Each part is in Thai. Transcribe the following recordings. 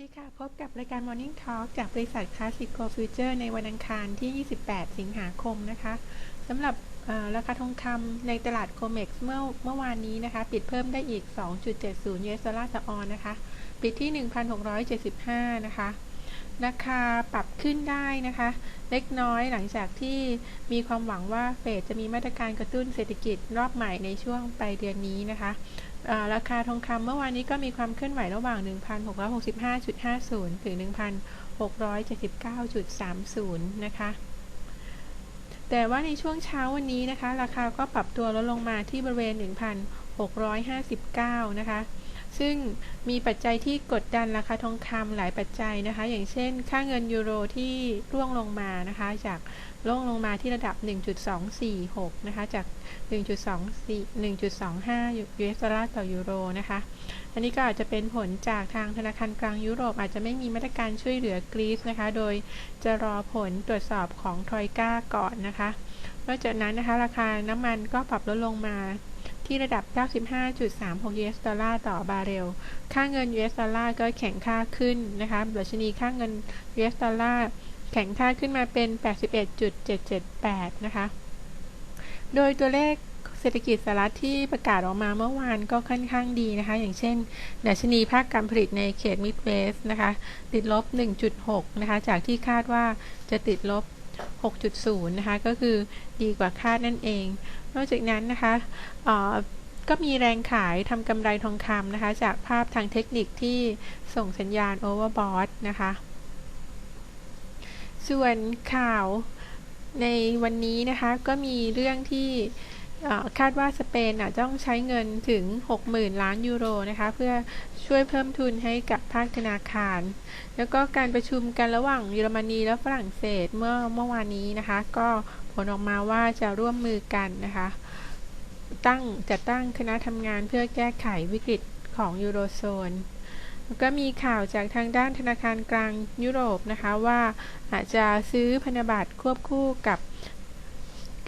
ดีค่ะ พบกับรายการ Morning Talk จากบริษัท Classic Co Future ในวันอังคารที่ 28 สิงหาคมนะคะสำหรับราคาทองคำในตลาด COMEX เมื่อเมื่อวานนี้นะคะ ปิดเพิ่มได้อีก 2.70 US ดอลลาร์ต่อออนนะคะ ปิดที่ 1,675 นะคะ ราคาปรับขึ้นได้นะคะ เล็กน้อยหลังจากที่มีความหวังว่าเฟดจะมีมาตรการกระตุ้นเศรษฐกิจรอบใหม่ในช่วงปลายเดือนนี้นะคะราคาทองคำเมื่อวานนี้ก็มีความเคลื่อนไหวระหว่าง 1,665.50 ถึง 1,679.30 นะคะ แต่ว่าในช่วงเช้าวันนี้นะคะ ราคาก็ปรับตัวลดลงมาที่บริเวณ 1,659 นะคะ ซึ่งมีปัจจัยที่กดดันราคาทองคำหลายปัจจัยนะคะ อย่างเช่น ค่าเงินยูโรที่ร่วงลงมานะคะ จากล่วงลงมาที่ระดับ 1.246 นะคะ จาก 1.24 1.25 US ดอลลาร์ต่อยูโรนะคะ อันนี้ก็อาจจะเป็นผลจากทางธนาคารกลางยุโรป อาจจะไม่มีมาตรการช่วยเหลือกรีซนะคะ โดยจะรอผลตรวจสอบของทรอยก้าก่อนนะคะ นอกจากนั้นนะคะ ราคาน้ำมันก็ปรับลดลงมา ที่ระดับ 95.36 US ดอลลาร์ต่อบาร์เรล ค่าเงิน US ดอลลาร์ก็แข็งค่าขึ้นนะคะดัชนีค่าเงิน US ดอลลาร์แข็งค่าขึ้นมาเป็น 81.778 นะคะ โดยตัวเลขเศรษฐกิจสหรัฐที่ประกาศออกมาเมื่อวานก็ค่อนข้างดีนะคะ อย่างเช่นดัชนีภาคการผลิตในเขตมิดเวสนะคะ ติดลบ 1.6 นะคะ จากที่คาดว่าจะติดลบ 6.0 นะคะ ก็คือดีกว่าคาดนั่นเอง นอกจากนั้นนะคะก็มีแรงขายทำกำไรทองคำนะคะ จากภาพทางเทคนิคที่ส่งสัญญาณโอเวอร์บอทนะคะ ส่วนข่าวในวันนี้นะคะก็มีเรื่องที่ คาดว่าสเปนต้องใช้เงินถึง 60,000 ล้านยูโรนะคะเพื่อช่วยเพิ่มทุนให้กับภาคธนาคาร แล้วก็การประชุมกันระหว่างเยอรมนีและฝรั่งเศสเมื่อเมื่อวานนี้นะคะ ก็ผลออกมาว่าจะร่วมมือกันนะคะตั้งจะตั้งคณะทำงานเพื่อแก้ไขวิกฤตของยูโรโซนก็มีข่าวจากทางด้านธนาคารกลางยุโรปนะคะว่าอาจจะซื้อพันธบัตรควบคู่กับ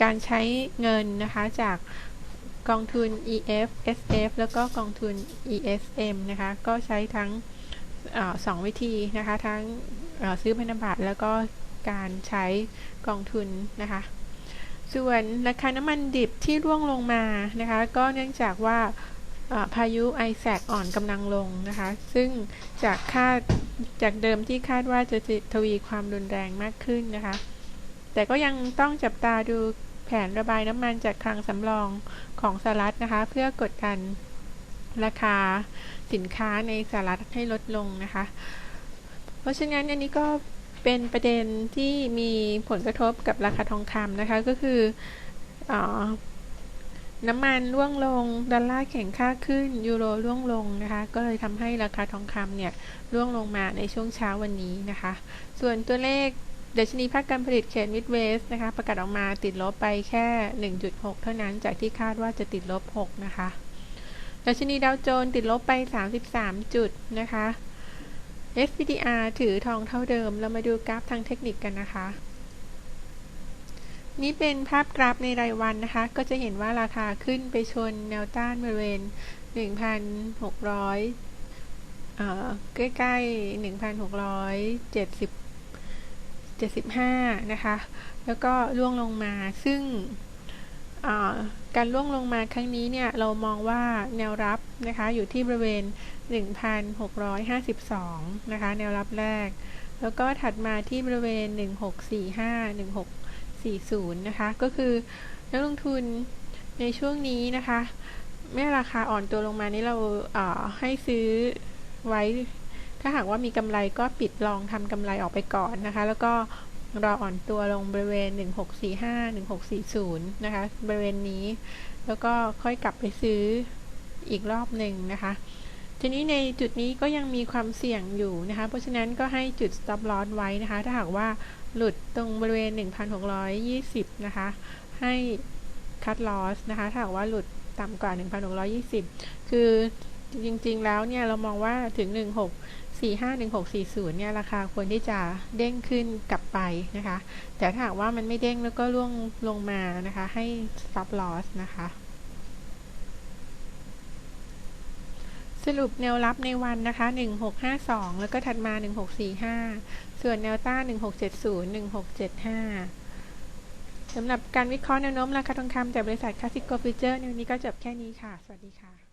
การใช้เงินนะคะจากกองทุน EF SF แล้วก็กองทุน ESM นะคะ ก็ใช้ทั้งอสองวิธีนะคะ ทั้งซื้อพันธบัตรแล้วก็การใช้กองทุนนะคะ ส่วนราคาน้ำมันดิบที่ร่วงลงมานะคะ ก็เนื่องจากว่าพายุไอแซกอ่อนกำลังลงนะคะ ซึ่งจากคาดจากเดิมที่คาดว่าจะทวีความรุนแรงมากขึ้นนะคะ แต่ก็ยังต้องจับตาดูแผนระบายน้ำมันจากคลังสำรองของสหรัฐนะคะ เพื่อกดดันราคาสินค้าในสหรัฐให้ลดลงนะคะ เพราะฉะนั้นอันนี้ก็เป็นประเด็นที่มีผลกระทบกับราคาทองคำนะคะ ก็คืออน้ำมันร่วงลง ดอลลาร์แข็งค่าขึ้น ยูโรร่วงลงนะคะ ก็เลยทำให้ราคาทองคำเนี่ยร่วงลงมาในช่วงเช้าวันนี้นะคะ ส่วนตัวเลข ดัชนีภาคการผลิตเขตมิดเวสนะคะ ประกาศออกมาติดลบไปแค่ 1.6 เท่านั้นจากที่คาดว่าจะติดลบ 6 นะคะ ดัชนีดาวโจนส์ติดลบไป 33 จุดนะคะ SPDR ถือทองเท่าเดิม เรามาดูกราฟทางเทคนิคกันนะคะ นี่เป็นภาพกราฟในรายวันนะคะ ก็จะเห็นว่าราคาขึ้นไปชนแนวต้านบริเวณ 1,600ใกล้ๆ 1,670 75 นะคะ แล้วก็ล่วงลงมา ซึ่งการล่วงลงมาครั้งนี้เนี่ย เรามองว่าแนวรับนะคะ อยู่ที่บริเวณ 1,652 นะคะ แนวรับแรก แล้วก็ถัดมาที่บริเวณ 1645 16 40 นะคะ ก็คือนักลงทุนในช่วงนี้นะคะ เมื่อราคาอ่อนตัวลงมานี้เราให้ซื้อไว้ ถ้าหากว่ามีกำไรก็ปิดลองทำกำไรออกไปก่อนนะคะ แล้วก็รออ่อนตัวลงบริเวณ 1645 1640 นะคะ บริเวณนี้ แล้วก็ค่อยกลับไปซื้ออีกรอบหนึ่งนะคะ ทีนี้ในจุดนี้ก็ยังมีความเสี่ยงอยู่นะคะ เพราะฉะนั้นก็ให้จุด stop loss ไว้นะคะ ถ้าหากว่าหลุดตรงบริเวณ 1,620 นะคะ ให้คัดลอสนะคะ ถ้าหากว่าหลุดต่ำกว่า 1,620 คือจริงๆ แล้วเนี่ย เรามองว่าถึง 16 1640 เนี่ยราคาควรที่จะเด้งขึ้นกลับไปนะคะ แต่ถ้าหากว่ามันไม่เด้งแล้วก็ล่วงลงมานะคะ ให้ stop loss นะคะ สรุปแนวรับในวันนะคะ 1652 แล้วก็ถัดมา 1645 ส่วนแนวต้าน1670 1675 สำหรับการวิเคราะห์แนวโน้มราคาทองคำจากบริษัทคาสิโกฟิวเจอร์ในวันนี้ก็จบแค่นี้ค่ะ สวัสดีค่ะ